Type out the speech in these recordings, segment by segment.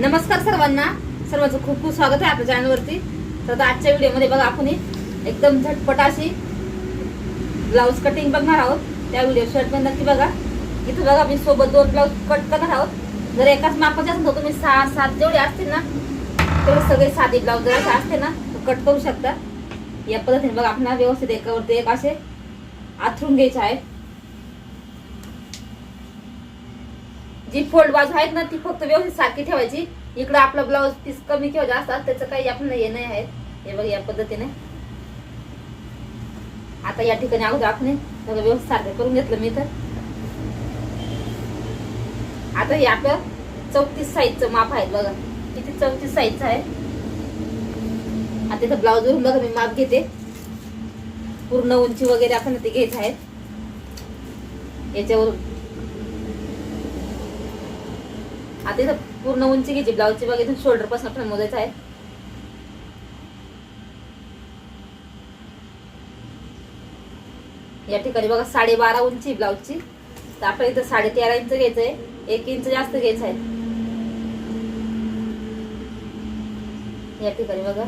नमस्कार सर्वांना. सर्वांचं खूप खूप स्वागत आहे आपल्या चॅनलवरती. तर आता आजच्या व्हिडिओमध्ये बघा आपण एकदम झटपट अशी ब्लाऊज कटिंग बघणार आहोत. त्या व्हिडिओ शर्ट पण नक्की बघा. इथं बघा मी सोबत दोन ब्लाऊज कट करणार आहोत. जर एकाच मापाचे असेल तर तुम्ही सहा सात जेवढे असतील ना तेवढे सगळे साधे ब्लाऊज जर असे असते ना तर कट करू शकता. या पद्धतीने बघा आपल्याला व्यवस्थित एकावरती एक असे आथरून घ्यायचे आहे जी फोल्ड बाजू आहेत ना ती फक्त व्यवस्थित सारखी ठेवायची. इकडं आपला ब्लाऊज पीस कमी किंवा जास्त त्याचं काही आपण हे नाही आहे. हे बघ या पद्धतीने. आता या ठिकाणी अगोदर आपण सगळं व्यवस्थित सारखं करून घेतलं मी तर. आता हे आपलं चौतीस साईजचं माप आहे बघा. किती चौतीस साईजचं आहे. आता इथं ब्लाऊज वरून बघा मी माप घेते. पूर्ण उंची वगैरे आपण ते घेत आहे याच्यावरून. आता इथं पूर्ण उंची घ्यायची ब्लाऊजची बघा इथून शोल्डरपासून आपल्याला मोजायचं आहे. या ठिकाणी बघा साडेबारा उंची ब्लाऊजची तर आपल्याला इथं साडे तेरा इंच घ्यायचं आहे एक इंच जास्त घ्यायचं आहे. या ठिकाणी बघा.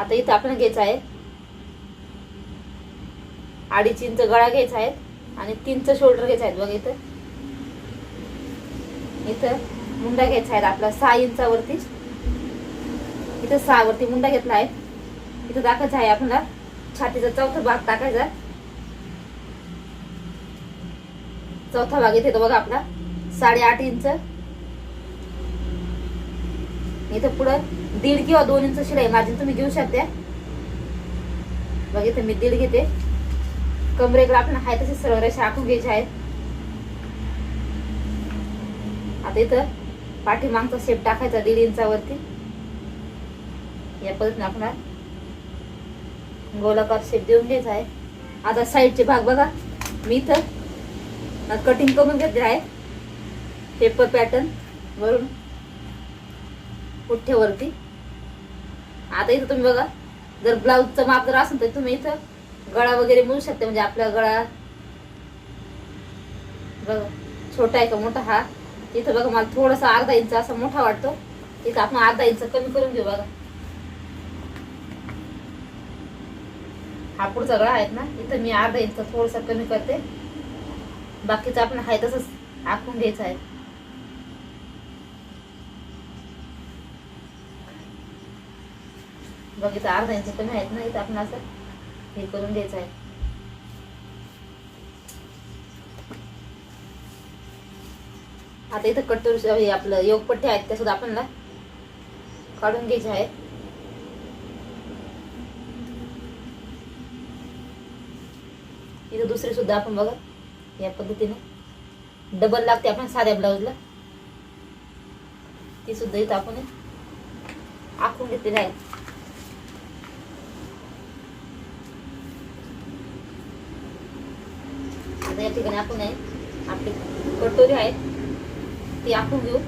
आता इथं आपण घ्यायचं आहे. अडीच इंच गळा घ्यायचा आहे आणि तीनच शोल्डर घ्यायचं आहे. बघा इथं. इथं मुंडा घ्यायचा आहे आपला सहा इंचावरती. इथं सहा वरती मुंडा घेतला आहे. इथं दाखायचा आहे आपल्याला. छातीचा चौथा भाग टाकायचा चौथा भाग इथे बघा आपला. साडेआठ इंच. इथं पुढं दीड किंवा दोन इंच शिलाई मार्जिन तुम्ही घेऊ शकता. बघ इथं मी दीड घेते. कमरेकडे आपण आहे तसे सरळ रेषा आखून घ्यायचे आहेत आता इथं पाठीमागचा शेप टाकायचा दीड इंचावरती. या पद्धतीने आपला गोलाकार शेप देऊन घ्यायचा आहे. आता साईडचे भाग बघा. मी इथं कटिंग करून घेतले आहे. पेपर पॅटर्न वरून पुठ्ठ्यावरती. आता इथं तुम्ही बघा जर ब्लाऊजचं माप जर असेल तर तुम्ही इथं गळा वगैरे मिळू शकते. म्हणजे आपला गळा बघा छोटा आहे का मोठा? हा. इथं बघा मला थोडासा अर्धा इंच असा मोठा वाटतो. इथं आपण अर्धा इंच कमी करून घेऊ बघा. हा पुढचा गळा आहेत ना इथं मी अर्धा इंच थोडसा कमी करते. बाकीचं आपण आहे तसंच आखून घ्यायचं आहे. बघ इथं अर्धा इंच कमी आहेत ना इथं आपण असं हे करून द्यायचं आहे. आता इथं कट्टूर हे आपलं योगपट्टी आहेत त्या सुद्धा आपल्याला काढून घ्यायचे आहे इथं दुसरे सुद्धा आपण बघा या पद्धतीने. डबल लागते आपण साध्या ब्लाऊजला ती सुद्धा इथं आपण आखून घेतलेली आहे. आता या ठिकाणी आपण आहे. आपली कटोरी आहे. ती आखून घेऊ.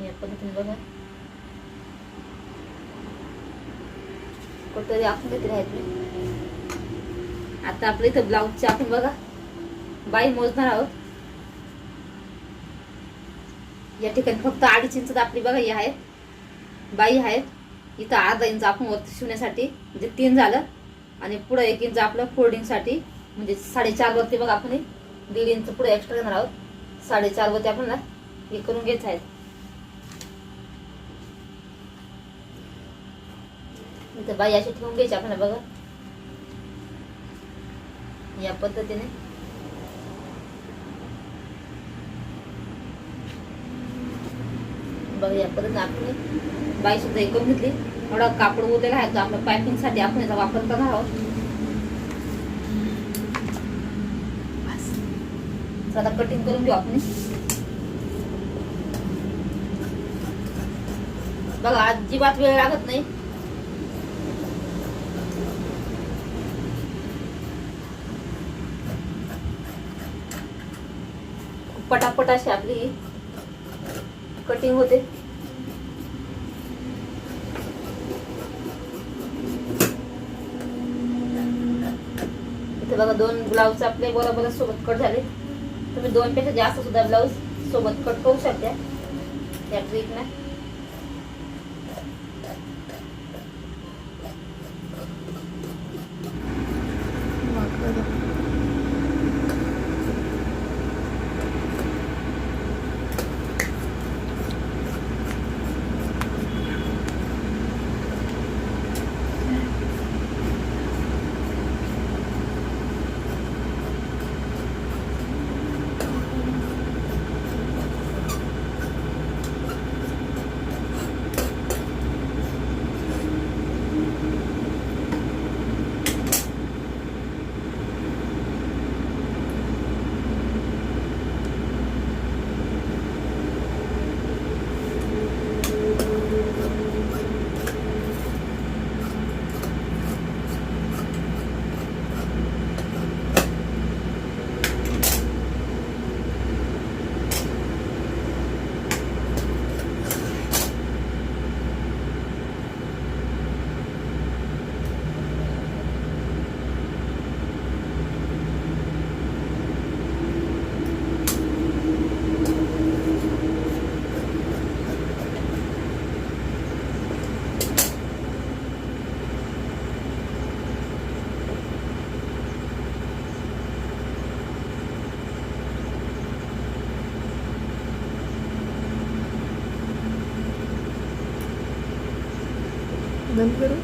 या पद्धतीने बघा. कटोरी आखून घेतली आहेत मी आता आपलं इथं ब्लाऊजचे आपण बघा. बाई मोजणार आहोत. या ठिकाणी फक्त अडीच इंच आपली बघा ही आहेत. बाई आहेत. इथं अर्धा इंच आपण वरती शिवण्यासाठी म्हणजे तीन झालं. आणि पुढं एक इंच आपलं फोल्डिंगसाठी म्हणजे साडेचार वरती बघा आपण दीड इंच पुढे एक्स्ट्रा घेणार आहोत. साडेचार वरती आपण हे करून घ्यायचं आहे. इथं बाई अशी ठेवून घ्यायची आपण बघा. या पद्धतीने. बघूया. परत आपण बाई सुद्धा हे करून घेतली. थोडा कापड उरलेला आहे तो आपल्या पायपिंगसाठी आपण याचा वापर करणार आहोत. आता कटिंग करून घेऊ आपण. बघा अजिबात वेळ लागत नाही. पटापट अशी आपली कटिंग होते. इथे बघा दोन ब्लाऊज आपले बरोबर सोबत कट झाले. तुम्ही दोन पेक्षा जास्त सुद्धा ब्लाऊज सोबत कट करू शकता. त्या ट्रिकने बंद करू?